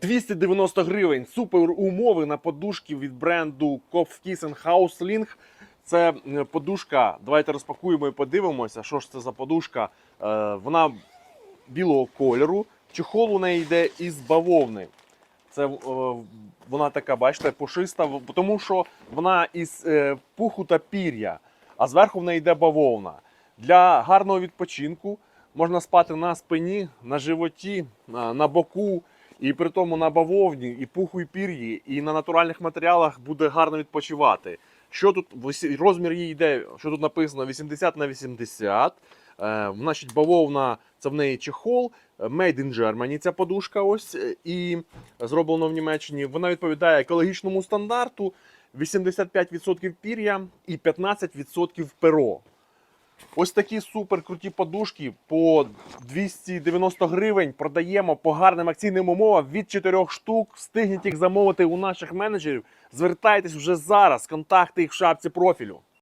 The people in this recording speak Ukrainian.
290 гривень. Супер умови на подушки від бренду Kopfkissen Hausling. Це е, подушка. Давайте розпакуємо і подивимося, що ж це за подушка. Е, Вона білого кольору. Чехол у неї йде із бавовни. Це е, вона така, бачите, пушиста, тому що вона із пуху та пір'я, а зверху в неї йде бавовна. Для гарного відпочинку можна спати на спині, на животі, на боку, і при тому на бавовні, і пуху, і пір'ї, і на натуральних матеріалах буде гарно відпочивати. Що тут розмір її йде, що тут написано 80 на 80. Е, значить, бавовна це в неї чехол, Made in Germany ця подушка ось е, і зроблено в Німеччині. Вона відповідає екологічному стандарту 85% пір'я і 15% перо. Ось такі супер круті подушки по 290 гривень продаємо по гарним акційним умовам від 4 штук. Встигніть їх замовити у наших менеджерів. Звертайтесь вже зараз. Контакти їх в шапці профілю.